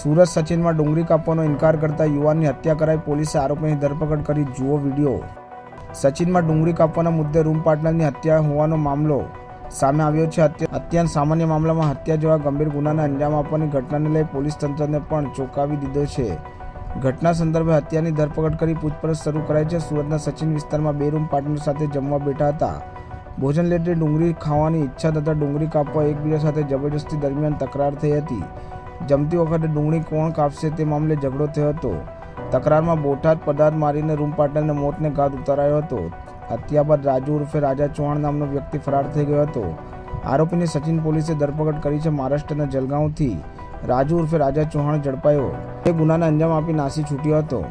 સુરત સચિનમાં ડુંગળી કાપવાનો ઇનકાર કરતા યુવાનની હત્યા કરાઈ પોલીસે આરોપીની ધરપકડ કરી જુઓ વીડિયો. સચિનમાં ડુંગળી કાપવાના મુદ્દે રૂમ પાર્ટનરની હત્યા હોવાનો મામલો સામે આવ્યો છે. અત્યંત સામાન્ય મામલામાં હત્યા જેવા ગંભીર ગુનાને અંજામ આપવાની ઘટનાને લઈ પોલીસ તંત્રને પણ ચોંકાવી દીધો છે. ઘટના સંદર્ભે હત્યાની ધરપકડ કરી પૂછપરછ શરૂ કરાઈ છે. સુરતના સચિન વિસ્તારમાં બે રૂમ પાર્ટનર સાથે જમવા બેઠા હતા. ભોજન લેટે ડુંગળી ખાવાની ઈચ્છા થતાં ડુંગળી કાપવા એકબીજા સાથે જબરજસ્તી દરમિયાન તકરાર થઈ હતી. જમતી વખતે ડુંગળી કોણ કાપશે તે મામલે ઝઘડો થયો હતો. તકરારમાં બોટાદ પદાર્થ મારીને રૂમ પાર્ટનરને મોતને ઘાત ઉતારાયો હતો. હત્યા બાદ રાજુ ઉર્ફે રાજા ચૌહાણ નામનો વ્યક્તિ ફરાર થઈ ગયો હતો. આરોપીની સચિન પોલીસે ધરપકડ કરી છે મહારાષ્ટ્રના જલગાંવથી. રાજુ ઉર્ફે રાજા ચૌહાણ ઝડપાયો. તે ગુનાને અંજામ આપી નાસી છૂટ્યો હતો.